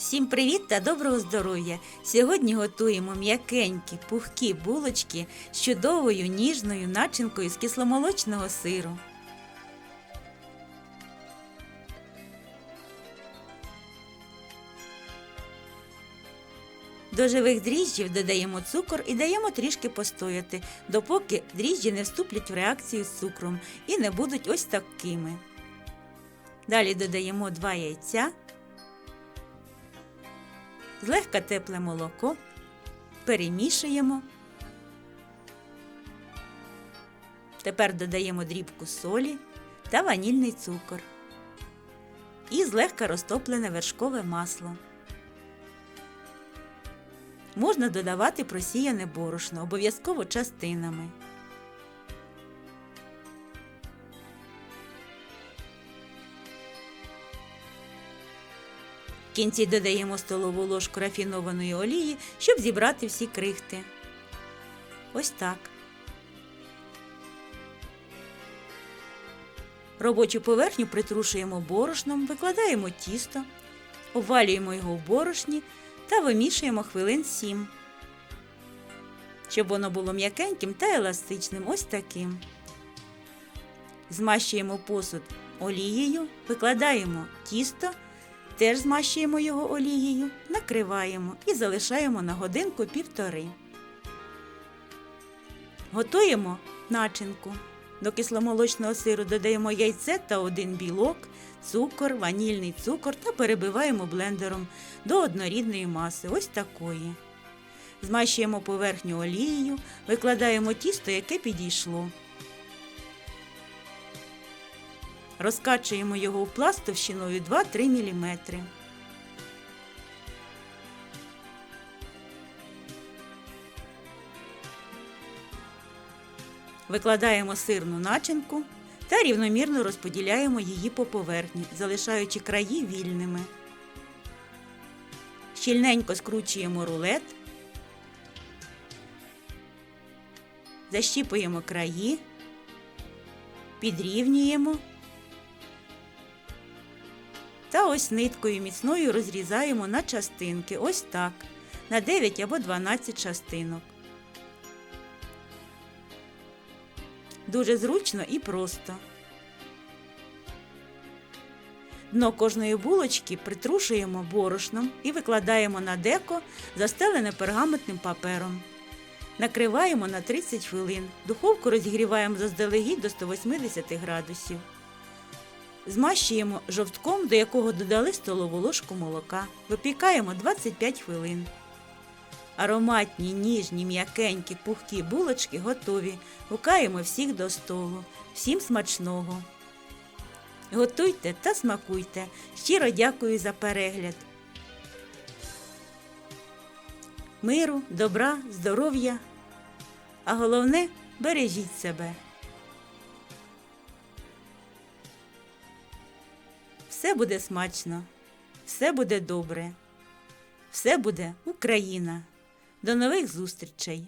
Всім привіт та доброго здоров'я! Сьогодні готуємо м'якенькі пухкі булочки з чудовою ніжною начинкою з кисломолочного сиру. До живих дріжджів додаємо цукор і даємо трішки постояти, допоки дріжджі не вступлять в реакцію з цукром і не будуть ось такими. Далі додаємо 2 яйця, злегка тепле молоко, перемішуємо. Тепер додаємо дрібку солі та ванільний цукор і злегка розтоплене вершкове масло. Можна додавати просіяне борошно, обов'язково частинами. В кінці додаємо столову ложку рафінованої олії, щоб зібрати всі крихти. Ось так. Робочу поверхню притрушуємо борошном, викладаємо тісто, обвалюємо його в борошні та вимішуємо хвилин 7, щоб воно було м'якеньким та еластичним, ось таким. Змащуємо посуд олією, викладаємо тісто, теж змащуємо його олією, накриваємо і залишаємо на годинку півтори. Готуємо начинку. До кисломолочного сиру додаємо яйце та один білок, цукор, ванільний цукор та перебиваємо блендером до однорідної маси, ось такої. Змащуємо поверхню олією, викладаємо тісто, яке підійшло. Розкачуємо його у пласт товщиною 2-3 мм. Викладаємо сирну начинку та рівномірно розподіляємо її по поверхні, залишаючи краї вільними. Щільненько скручуємо рулет, защіпуємо краї, підрівнюємо та ось ниткою міцною розрізаємо на частинки, ось так, на 9 або 12 частинок. Дуже зручно і просто. Дно кожної булочки притрушуємо борошном і викладаємо на деко, застелене пергаментним папером. Накриваємо на 30 хвилин. Духовку розігріваємо заздалегідь до 180 градусів. Змащуємо жовтком, до якого додали столову ложку молока. Випікаємо 25 хвилин. Ароматні, ніжні, м'якенькі, пухкі булочки готові. Гукаємо всіх до столу. Всім смачного! Готуйте та смакуйте. Щиро дякую за перегляд. Миру, добра, здоров'я. А головне бережіть себе. Все буде смачно, все буде добре, все буде Україна. До нових зустрічей!